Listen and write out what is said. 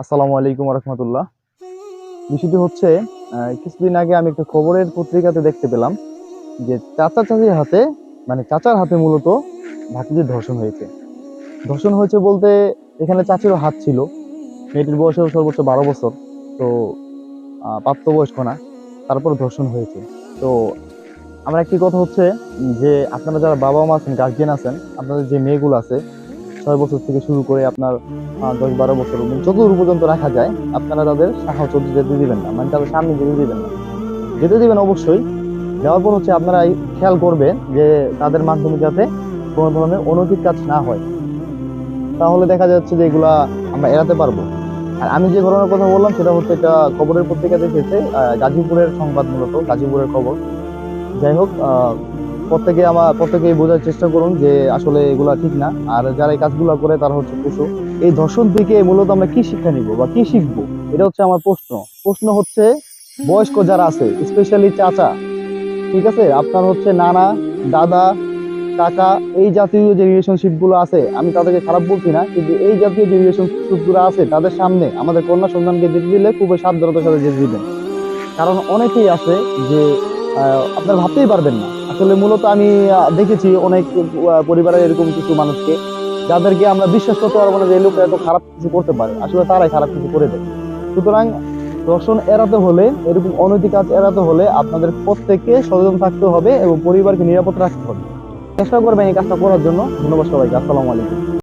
আসসালামু আলাইকুম রহমতুল্লাহ বিষয়টি হচ্ছে কিছুদিন আগে আমি একটা খবরের পত্রিকাতে দেখতে পেলাম যে চাচা চাচির হাতে মানে চাচার হাতে মূলত ভাতিজির ধর্ষণ হয়েছে। ধর্ষণ হয়েছে বলতে এখানে চাচিরও হাত ছিল। মেয়েটির বয়সেও সর্বোচ্চ বারো বছর, তো প্রাপ্তবয়স্ক না, তারপর ধর্ষণ হয়েছে। তো, আমার একটি কথা হচ্ছে যে আপনারা যারা বাবা মা আছেন গার্জিয়ান আছেন, আপনাদের যে মেয়েগুলো আছে ছয় বছর থেকে শুরু করে আপনার দশ বারো বছর এবং যতদূর পর্যন্ত রাখা যায়, আপনারা তাদের শাখা চোদ্দ যেতে দিবেন না মানে তাদের সামনে যেতে দিবেন না। যেতে দিবেন অবশ্যই, দেওয়ার পর হচ্ছে আপনারা এই খেয়াল করবেন যে তাদের মাধ্যমে যাতে কোনো ধরনের অনৈতিক কাজ না হয়। তাহলে দেখা যাচ্ছে যে এগুলা আমরা এড়াতে পারব। আর আমি যে ঘটনার কথা বললাম, সেটা হচ্ছে একটা খবরের পত্রিকা দেখেছে গাজীপুরের সংবাদ মূলত, গাজীপুরের খবর। যাই হোক প্রত্যেকে আমার, প্রত্যেকেই বোঝার চেষ্টা করুন যে আসলে এগুলা ঠিক না। আর যারা এই কাজগুলো করে, তারা হচ্ছে পশু। এই ধর্ষণ থেকে মূলত আমরা কি শিক্ষা নিব বা কি শিখব? এটা হচ্ছে আমার প্রশ্ন। প্রশ্ন হচ্ছে, বয়স্ক যারা আছে স্পেশালি চাচা, ঠিক আছে? আপনার হচ্ছে নানা, দাদা, কাকা, এই জাতীয় যে রিলেশনশিপগুলো আছে, আমি তাদেরকে খারাপ বলছি না, কিন্তু এই জাতীয় যে রিলেশনশিপগুলো আছে, তাদের সামনে আমাদের কন্যা সন্তানকে যেতে দিলে খুবই সাবধানতার সাথে যেতে দিবেন। কারণ অনেকেই আছে যে আপনারা ভাবতেই পারবেন না। আসলে মূলত আমি দেখেছি অনেক পরিবারের এরকম কিছু মানুষকে, যাদেরকে আমরা বিশ্বাস করতে পারব না যে এই লোকটা এত খারাপ কিছু করতে পারে। আসলে তারাই খারাপ কিছু করে দেয়। সুতরাং দর্শন এড়াতে হলে, এরকম অনৈতিক কাজ এড়াতে হলে আপনাদের প্রত্যেককে সচেতন থাকতে হবে এবং পরিবারকে নিরাপদ রাখতে হবে। চেষ্টা করবেন এই কাজটা করার জন্য। ধন্যবাদ সবাইকে। আসসালামু আলাইকুম।